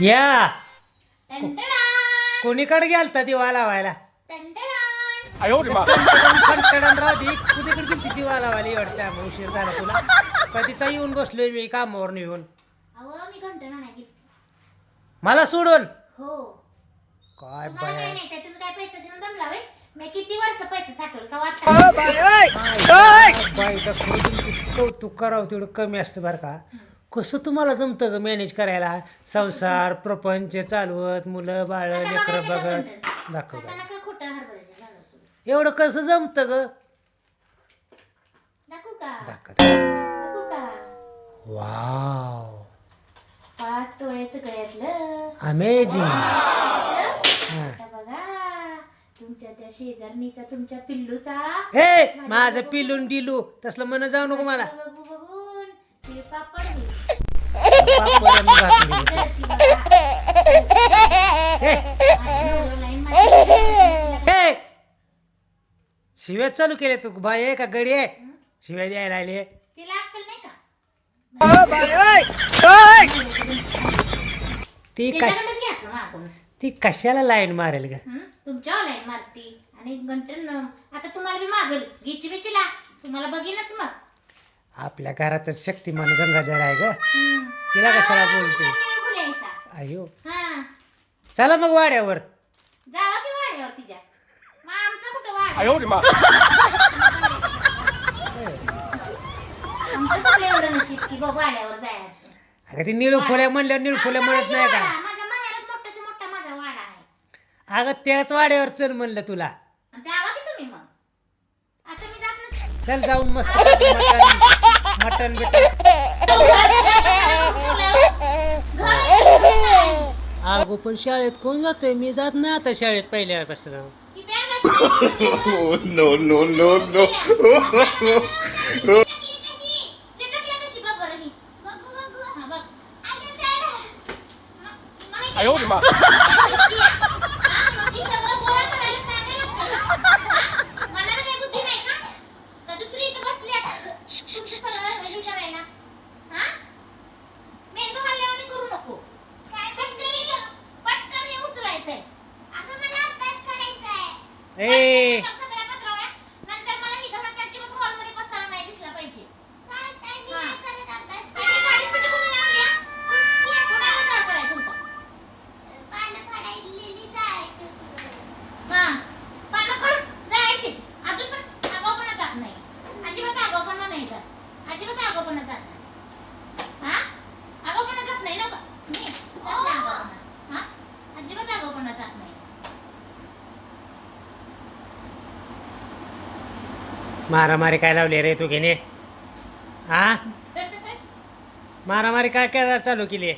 या. कोणीकडे गेलता दिवा लावायला? राव दी. कुणीकडे गेलती दिवा लावायला? एवढ्या उशीर झाला तुला. कधीचा येऊन बसलोय मी कामावरून येऊन मला सोडून? हो. काय बाय. काय? पैसे देऊन मी किती वर्ष पैसे साठवलं बाय कौतुक करावं तेवढं कमी असतं बरं का. कसं तुम्हाला जमतं ग मॅनेज करायला? संसार प्रपंच चालवत मुलं बाळ लेकरं बघत. दाखव खोटं. एवढं कसं जमतं ग? दाखवू का? दाखव दाखवू. का? वाव. पाच तोळ्याचं गळ्यातलं अमेझिंग आता बघा तुमच्या त्या शेजारणीचा तुमच्या पिल्लूचा. हे माझं पिलून डिलू तसलं म्हण जाऊ नको मला. पापड. पापड आणि भाकरी. शिव्या चालू केले तू आहे का गडी आहे शिव्या द्यायला आले तिला अक्कल नाही का? ती कश त्याच्याकडेच घ्यायचं मागून ती कशाला लाईन मारेल ग? हं? तुमच्या ऑनलाईन मारती. आणि गंटन आता तुम्हाला बी मागल. गिची बिचीला तुम्हाला बघीनच मग. आपल्या घरातच शक्तिमान गंगाधर आहे ग हं. तिला कशाला आवाज बोलते नाही बोलायचा. अयो हं. चला मग वाड्यावर जावा की वाड्यावर तिच्या मग आमचा कुठं वाडा 哎呦我的妈！ आमचं कुठलं एवढं नशीब की बाबा वाड्यावर जायचं अगं ती निळफुल्या म्हणल्यावर निळफुल्या आमचा म्हणत आहे नाही की का वाडा? माझ्या माहेरात मोठाच्या मोठा माझा वाडा आहे अगं त्याच वाड्यावर चल म्हणलं तुला आणि जावा की तुम्ही मग आता मी जात नसते चल जाऊन मस्त मटन बिटन. अगो पण शाळेत कोण जातोय? मी जात नाही आता शाळेत पहिल्यापासून. ही अशी Oh no. No जायची. अजून पण आगाऊपणा जात नाही. अजिबात आगाऊपणा नाही जात. अजिबात आगाऊपणा जात नाही. हा? आगाऊपणा जात नाही ना बा? नाही, जात नाही आगाऊपणा. हा? अजिबात आगाऊपणा जात नाही. मारामारी काय लावली रे तू घेणे? हा? मारामारी काय करायला चालू केली?